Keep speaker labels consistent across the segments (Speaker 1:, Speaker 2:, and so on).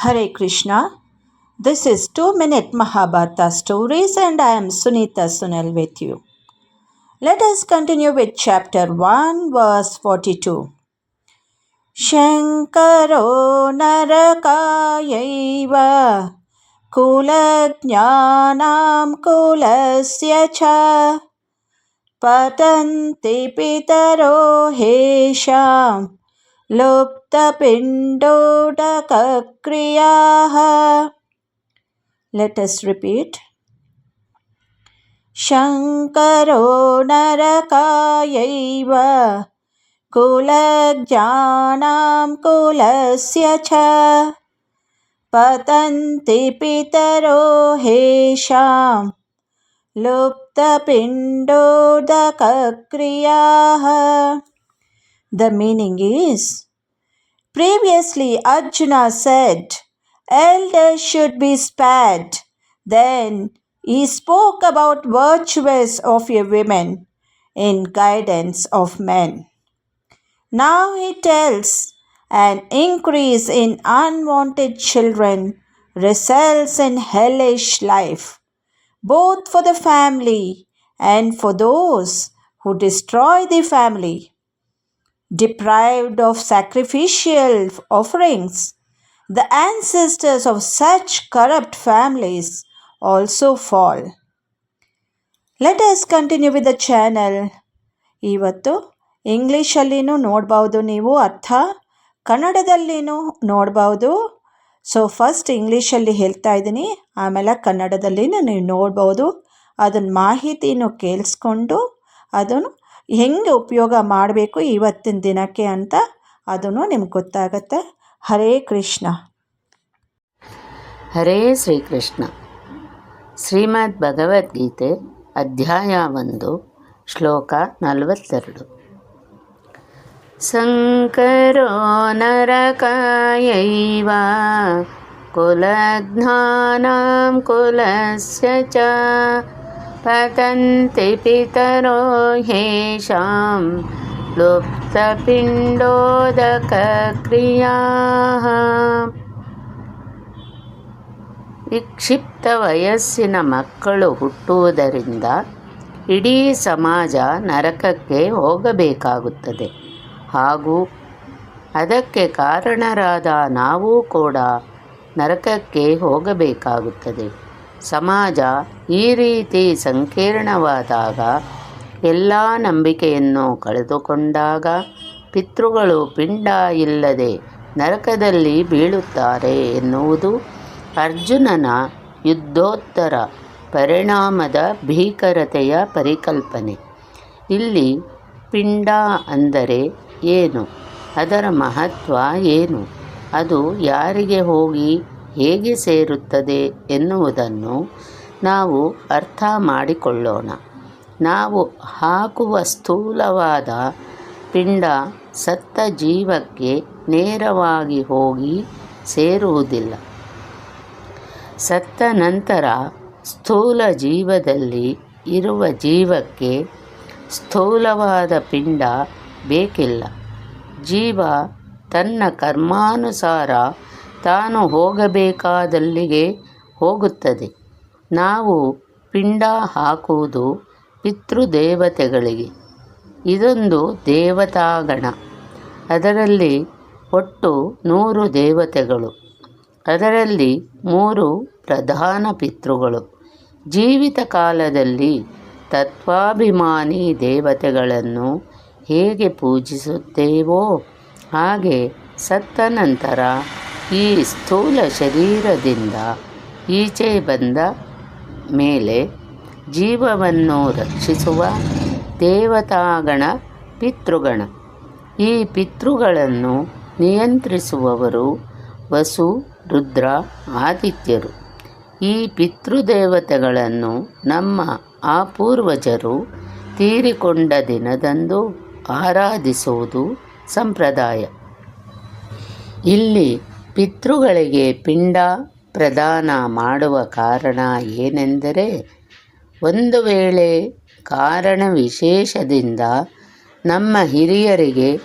Speaker 1: Hare Krishna. This is 2 Minute Mahabharata Stories, and I am Sunita Sunel with you. Let us continue with chapter 1, verse 42. शङ्करो नरकायैव कुलज्ञानां कुलस्य च पतन्ति पितरो हेषां Let us repeat. शङ्करो नरकायैव कुलज्ञानां कुलस्य च। पतन्ति पितरो हेषां लुप्तपिण्डोदकक्रियाः The meaning is Previously Arjuna said, Elders should be spared. Then he spoke about virtuous of your women in guidance of men. Now he tells an increase in unwanted children results in hellish life, both for the family and for those who destroy the family. Deprived of sacrificial offerings, the ancestors of such corrupt families also fall. Let us continue with the channel. ಇವತ್ತು ಇಂಗ್ಲೀಷಲ್ಲಿನೂ ನೋಡ್ಬೋದು ನೀವು ಅರ್ಥ ಕನ್ನಡದಲ್ಲಿನೂ ನೋಡ್ಬೋದು so first ಇಂಗ್ಲೀಷಲ್ಲಿ ಹೇಳ್ತಾ ಇದ್ದೀನಿ ಆಮೇಲೆ ಕನ್ನಡದಲ್ಲಿನೂ ನೀವು ನೋಡ್ಬೋದು ಅದನ್ನ ಮಾಹಿತಿನೂ ಕೇಳಿಸ್ಕೊಂಡು ಅದನ್ನು ಹೆಂಗೆ ಉಪಯೋಗ ಮಾಡಬೇಕು ಇವತ್ತಿನ ದಿನಕ್ಕೆ ಅಂತ ಅದನ್ನು ನಿಮ್ಗೆ ಗೊತ್ತಾಗತ್ತೆ. ಹರೇ ಕೃಷ್ಣ.
Speaker 2: ಹರೇ ಶ್ರೀಕೃಷ್ಣ. ಶ್ರೀಮದ್ ಭಗವದ್ಗೀತೆ ಅಧ್ಯಾಯ ಒಂದು, ಶ್ಲೋಕ ನಲವತ್ತೆರಡು. ಸಂಕರೋ ನರಕಾಯೈವ, ಕುಲಜ್ಞಾನಾಂ ಕುಲಸ್ಯ ಚ ಪತಂತಿ ಪಿತರೋ ಹೇಷಾಂ लुप्तपिण्डोदकक्रियाः ವಿಕ್ಷಿಪ್ತ ವಯಸ್ಸಿನ ಮಕ್ಕಳು ಹುಟ್ಟುವುದರಿಂದ ಇಡೀ ಸಮಾಜ ನರಕಕ್ಕೆ ಹೋಗಬೇಕಾಗುತ್ತದೆ. ಹಾಗೂ ಅದಕ್ಕೆ ಕಾರಣರಾದ ನಾವು ಕೂಡ ನರಕಕ್ಕೆ ಹೋಗಬೇಕಾಗುತ್ತದೆ. ಸಮಾಜ ಈ ರೀತಿ ಸಂಕೀರ್ಣವಾದಾಗ ಎಲ್ಲ ನಂಬಿಕೆಯನ್ನು ಕಳೆದುಕೊಂಡಾಗ ಪಿತೃಗಳು ಪಿಂಡ ಇಲ್ಲದೆ ನರಕದಲ್ಲಿ ಬೀಳುತ್ತಾರೆ ಎನ್ನುವುದು ಅರ್ಜುನನ ಯುದ್ಧೋತ್ತರ ಪರಿಣಾಮದ ಭೀಕರತೆಯ ಪರಿಕಲ್ಪನೆ. ಇಲ್ಲಿ ಪಿಂಡ ಅಂದರೆ ಏನು? ಅದರ ಮಹತ್ವ ಏನು? ಅದು ಯಾರಿಗೆ ಹೋಗಿ ಹೇಗೆ ಸೇರುತ್ತದೆ ಎನ್ನುವುದನ್ನು ನಾವು ಅರ್ಥ ಮಾಡಿಕೊಳ್ಳೋಣ. ನಾವು ಹಾಕುವ ಸ್ಥೂಲವಾದ ಪಿಂಡ ಸತ್ತ ಜೀವಕ್ಕೆ ನೇರವಾಗಿ ಹೋಗಿ ಸೇರುವುದಿಲ್ಲ. ಸತ್ತ ನಂತರ ಸ್ಥೂಲ ಜೀವದಲ್ಲಿ ಇರುವ ಜೀವಕ್ಕೆ ಸ್ಥೂಲವಾದ ಪಿಂಡ ಬೇಕಿಲ್ಲ. ಜೀವ ತನ್ನ ಕರ್ಮಾನುಸಾರ ತಾನು ಹೋಗಬೇಕಾದಲ್ಲಿಗೆ ಹೋಗುತ್ತದೆ. ನಾವು ಪಿಂಡ ಹಾಕುವುದು ಪಿತೃದೇವತೆಗಳಿಗೆ. ಇದೊಂದು ದೇವತಾಗಣ. ಅದರಲ್ಲಿ ಒಟ್ಟು ನೂರು ದೇವತೆಗಳು. ಅದರಲ್ಲಿ ಮೂರು ಪ್ರಧಾನ ಪಿತೃಗಳು. ಜೀವಿತ ಕಾಲದಲ್ಲಿ ತತ್ವಾಭಿಮಾನಿ ದೇವತೆಗಳನ್ನು ಹೇಗೆ ಪೂಜಿಸುತ್ತೇವೋ ಹಾಗೆ ಸತ್ತ ನಂತರ ಈ ಸ್ಥೂಲ ಶರೀರದಿಂದ ಈಚೆ ಬಂದ ಮೇಲೆ ಜೀವವನ್ನು ರಕ್ಷಿಸುವ ದೇವತಾಗಣ, ಪಿತೃಗಣ. ಈ ಪಿತೃಗಳನ್ನು ನಿಯಂತ್ರಿಸುವವರು ವಸು, ರುದ್ರ, ಆದಿತ್ಯರು. ಈ ಪಿತೃದೇವತೆಗಳನ್ನು ನಮ್ಮ ಆಪೂರ್ವಜರು ತೀರಿಕೊಂಡ ದಿನದಂದು ಆರಾಧಿಸುವುದು ಸಂಪ್ರದಾಯ. ಇಲ್ಲಿ ಪಿತೃಗಳಿಗೆ ಪಿಂಡ ಪ್ರದಾನ ಮಾಡುವ ಕಾರಣ ಏನೆಂದರೆ, ಒಂದು ವೇಳೆ ಕಾರಣ ವಿಶೇಷದಿಂದ ನಮ್ಮ ಹಿರಿಯರಿಗೆ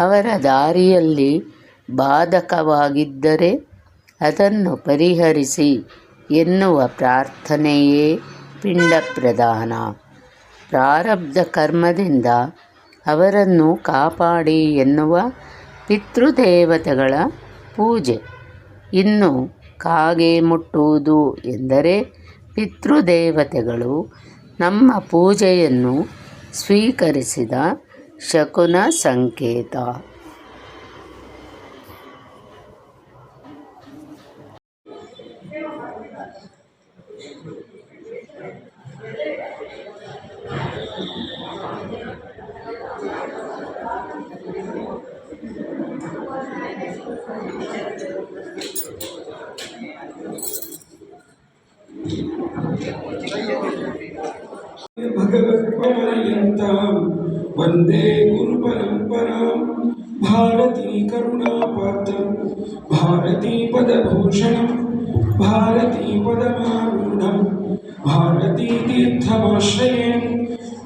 Speaker 2: ಅವರ ದಾರಿಯಲ್ಲಿ ಬಾಧಕವಾಗಿದ್ದರೆ ಅದನ್ನು ಪರಿಹರಿಸಿ ಎನ್ನುವ ಪ್ರಾರ್ಥನೆಯೇ ಪಿಂಡ ಪ್ರದಾನ. ಪ್ರಾರಬ್ಧ ಕರ್ಮದಿಂದ ಅವರನ್ನು ಕಾಪಾಡಿ ಎನ್ನುವ ಪಿತೃದೇವತೆಗಳ ಪೂಜೆ. ಇನ್ನು ಕಾಗೆ ಮುಟ್ಟುವುದು ಎಂದರೆ ಪಿತೃದೇವತೆಗಳು ನಮ್ಮ ಪೂಜೆಯನ್ನು ಸ್ವೀಕರಿಸಿದ ಶಕುನ ಸಂಕೇತ.
Speaker 3: भगवत्पमनयन्तां वंदे गुरुपरम्परां भारती करुणापात्रं भारतीपदभूषणं भारतीपदमारूढं भारतीतीर्थमाश्रयेन्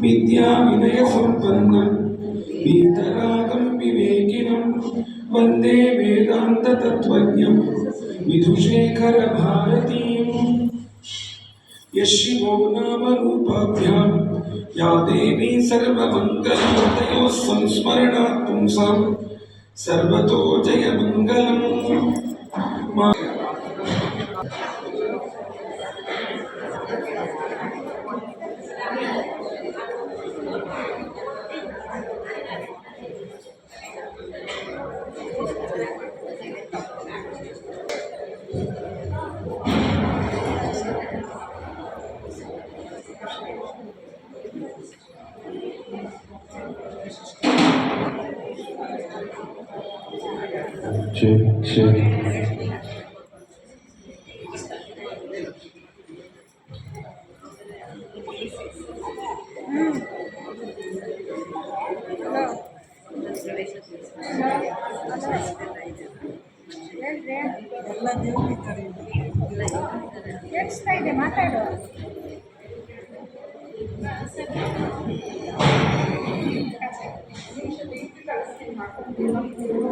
Speaker 3: विद्याविनयसम्पन्नम् वीतरागं विवेकिनं वंदे वेदान्ततत्त्वज्ञं यशिवो नाम या देवी सर्वमङ्गलमतयोः संस्मरणात् पुंसां सर्वतो
Speaker 4: check, check.
Speaker 5: ಕೇಳಿಸ್ತಾ ಇದೆ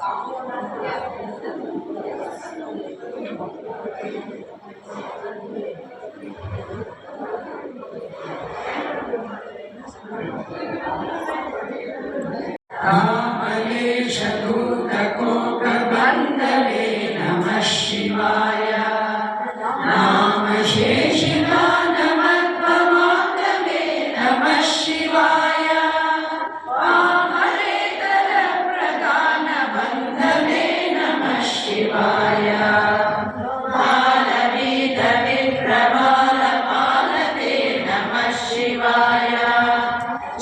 Speaker 5: Thank
Speaker 6: you. शिवाय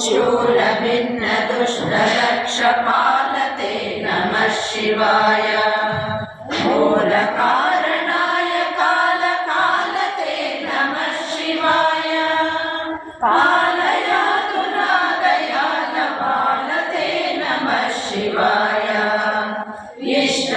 Speaker 6: शूलभिन्नदुष्टलक्षपालते नमः शिवाय मूलकारणाय कालकालते नमः शिवाय पालयातु नागयालपालते नमः शिवाय इष्ट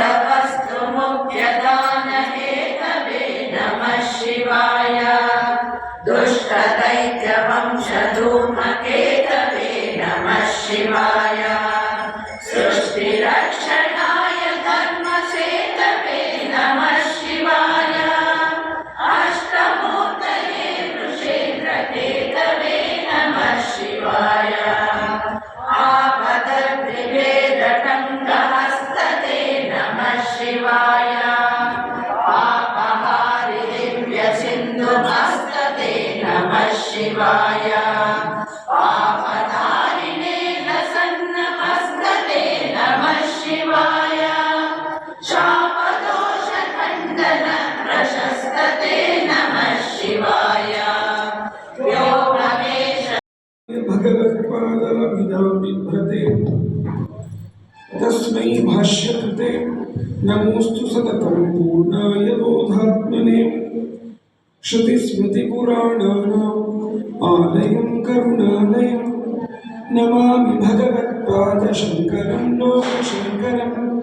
Speaker 6: शिवाय। पापधारिणे प्रसन्नमस्तते नमः शिवाय। शापदोषखण्डन प्रशस्तते नमः शिवाय।
Speaker 3: तस्मै भाष्यकृते। नमोऽस्तु सततं पूर्णाय बोधात्मने। श्रुतिस्मृतिपुराणानाम् आलयं करुणालयं। नमामि भगवत्पादशङ्करं लोकशङ्करम्